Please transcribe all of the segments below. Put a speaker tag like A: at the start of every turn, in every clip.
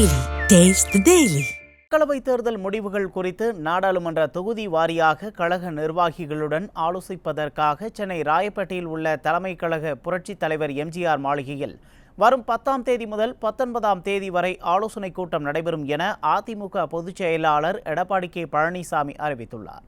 A: Taste the Daily.
B: மக்களவைத் தேர்தல் முடிவுகள் குறித்து நாடாளுமன்ற தொகுதி வாரியாக கழக நிர்வாகிகளுடன் ஆலோசிப்பதற்காக சென்னை ராயப்பேட்டையில் உள்ள தலைமை கழக புரட்சித் தலைவர் எம்ஜிஆர் மாளிகையில் வரும் பத்தாம் தேதி முதல் பத்தொன்பதாம் தேதி வரை ஆலோசனைக் கூட்டம் நடைபெறும் என அதிமுக பொதுச் செயலாளர் எடப்பாடி கே பழனிசாமி அறிவித்துள்ளார்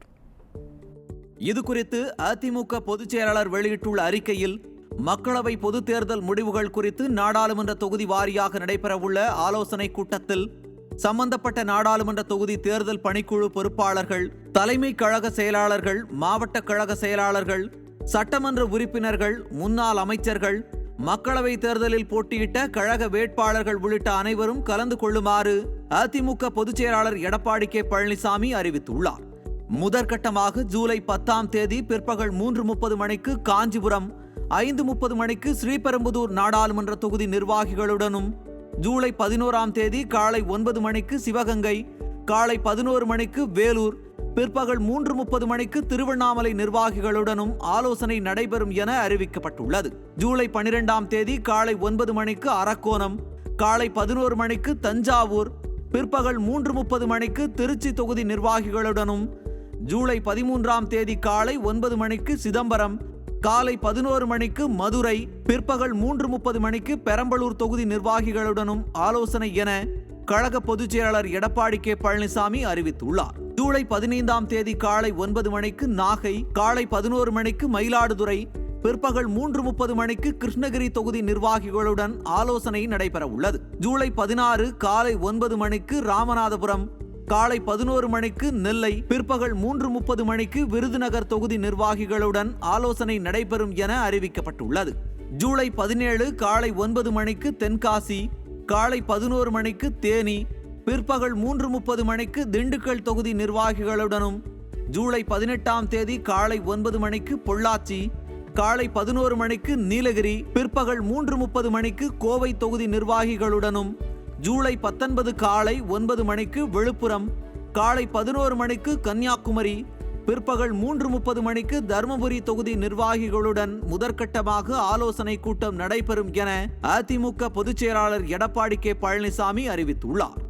C: இது குறித்து அதிமுக பொதுச் செயலாளர் வெளியிட்டுள்ள அறிக்கையில் மக்களவை பொதுத் தேர்தல் முடிவுகள் குறித்து நாடாளுமன்ற தொகுதி வாரியாக நடைபெறவுள்ள ஆலோசனைக் கூட்டத்தில் சம்பந்தப்பட்ட நாடாளுமன்ற தொகுதி தேர்தல் பணிக்குழு பொறுப்பாளர்கள் தலைமை கழக செயலாளர்கள் மாவட்ட கழக செயலாளர்கள் சட்டமன்ற உறுப்பினர்கள் முன்னாள் அமைச்சர்கள் மக்களவை தேர்தலில் போட்டியிட்ட கழக வேட்பாளர்கள் உள்ளிட்ட அனைவரும் கலந்து கொள்ளுமாறு அதிமுக பொதுச் செயலாளர் எடப்பாடி கே. பழனிசாமி அறிவித்துள்ளார். முதற்கட்டமாக ஜூலை பத்தாம் தேதி பிற்பகல் மூன்று முப்பது மணிக்கு காஞ்சிபுரம் ஐந்து முப்பது மணிக்கு ஸ்ரீபெரும்புதூர் நாடாளுமன்ற தொகுதி நிர்வாகிகளுடனும் ஜூலை பதினோராம் தேதி காலை ஒன்பது மணிக்கு சிவகங்கை காலை பதினோரு மணிக்கு வேலூர் பிற்பகல் மூன்று முப்பது மணிக்கு திருவண்ணாமலை நிர்வாகிகளுடனும் ஆலோசனை நடைபெறும் என அறிவிக்கப்பட்டுள்ளது. ஜூலை பனிரெண்டாம் தேதி காலை ஒன்பது மணிக்கு அரக்கோணம் காலை பதினோரு மணிக்கு தஞ்சாவூர் பிற்பகல் மூன்று முப்பது மணிக்கு திருச்சி தொகுதி நிர்வாகிகளுடனும் ஜூலை பதிமூன்றாம் தேதி காலை ஒன்பது மணிக்கு சிதம்பரம் காலை பதினோரு மணிக்கு மதுரை பிற்பகல் மூன்று முப்பது மணிக்கு பெரம்பலூர் தொகுதி நிர்வாகிகளுடனும் ஆலோசனை என கழக பொதுச் செயலாளர் எடப்பாடி கே. பழனிசாமி அறிவித்துள்ளார். ஜூலை பதினைந்தாம் தேதி காலை ஒன்பது மணிக்கு நாகை காலை பதினோரு மணிக்கு மயிலாடுதுறை பிற்பகல் மூன்று முப்பது மணிக்கு கிருஷ்ணகிரி தொகுதி நிர்வாகிகளுடன் ஆலோசனை நடைபெற உள்ளது ஜூலை பதினாறு காலை ஒன்பது மணிக்கு ராமநாதபுரம் காலை பதினோரு மணிக்கு நெல்லை பிற்பகல் மூன்று முப்பது மணிக்கு விருதுநகர் தொகுதி நிர்வாகிகளுடன் ஆலோசனை நடைபெறும் என அறிவிக்கப்பட்டுள்ளது. ஜூலை பதினேழு காலை ஒன்பது மணிக்கு தென்காசி காலை பதினோரு மணிக்கு தேனி பிற்பகல் மூன்று முப்பது மணிக்கு திண்டுக்கல் தொகுதி நிர்வாகிகளுடனும் ஜூலை பதினெட்டாம் தேதி காலை ஒன்பது மணிக்கு பொள்ளாச்சி காலை பதினோரு மணிக்கு நீலகிரி பிற்பகல் மூன்று முப்பது மணிக்கு கோவை தொகுதி நிர்வாகிகளுடனும் ஜூலை பத்தொன்பது காலை ஒன்பது மணிக்கு விழுப்புரம் காலை பதினோரு மணிக்கு கன்னியாகுமரி பிற்பகல் மூன்று முப்பது மணிக்கு தருமபுரி தொகுதி நிர்வாகிகளுடன் முதற்கட்டமாக ஆலோசனை கூட்டம் நடைபெறும் என அதிமுக பொதுச் செயலாளர் எடப்பாடி கே பழனிசாமி அறிவித்துள்ளார்.